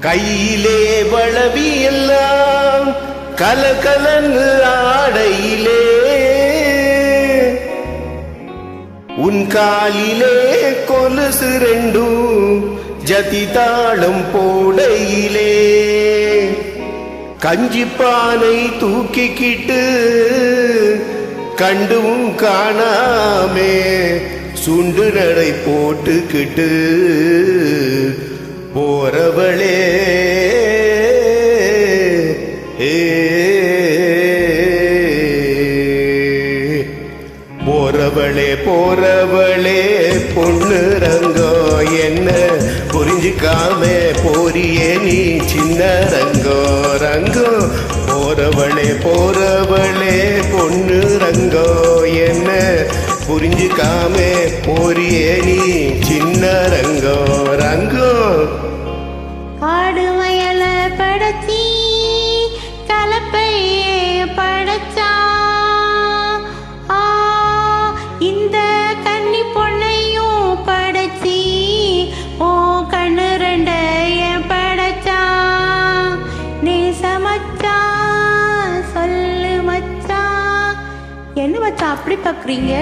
கையிலே வளவி எல்லாம் கலகலன் ஆடையிலே. உன் காலிலே கொலுசு ரெண்டும் ஜதி தாளம் போடையிலே. கஞ்சிப்பானை தூக்கிக்கிட்டு கண்டும் காணாமே. சுண்டு நடை போட்டுக்கிட்டு போறவளே போறவளே பொண்ணு ரங்கோ என்ன புரிஞ்சுக்காம போறியே நீ சின்ன ரங்கோ. ரங்கோ போறவளே போறவளே பொண்ணு ரங்கோ என்ன புரிஞ்சுக்காம போறியே நீ என்ன மச்சான் அப்படி பார்க்குறீங்க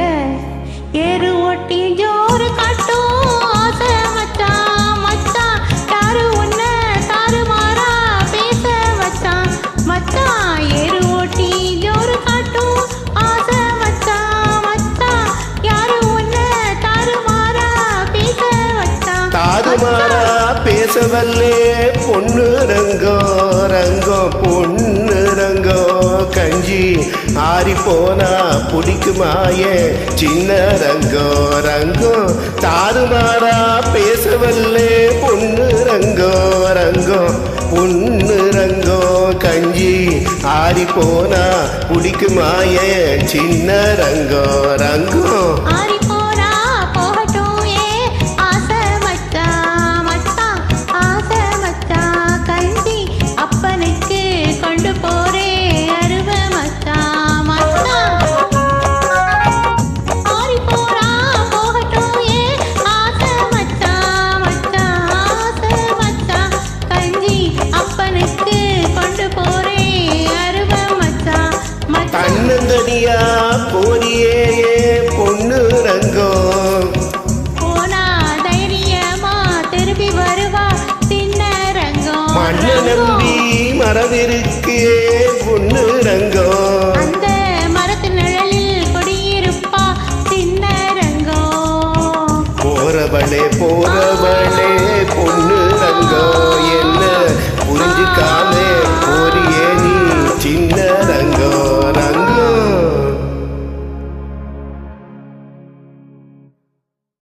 ஏறு ஓட்டி ஜோறு காட்டும். ஆசை மச்சான் மச்சான் யாரு உன்னை தாறுமாறா பேச மச்சான் மச்சான் ஏறு ஓட்டி ஜோறு காட்டும். ஆசை மச்சான் மச்சான் யாரு உன்னை தாறுமாறா பேச மச்சான் தாறுமாறா பேசவல்லே பொண்ணு ரங்கோ ரங்கோ பொண்ணு. கஞ்சி ஆறி போனா பிடிக்குமாயே? சின்ன ரங்கோ ரங்கோ தாறுமாறா பேசவல்லே பொண்ணு ரங்கோ ரங்கோ. பொண்ணு ரங்கோ கஞ்சி ஆறி போனா பிடிக்குமாயே? சின்ன ரங்கோ ரங்கோ. தன்னந்தனியா போனியே பொண்ணு ரங்கோ. போனா தைரியமா திரும்பி வருவா சின்ன ரங்கம் மண்ண நம்பி மரவிருக்கு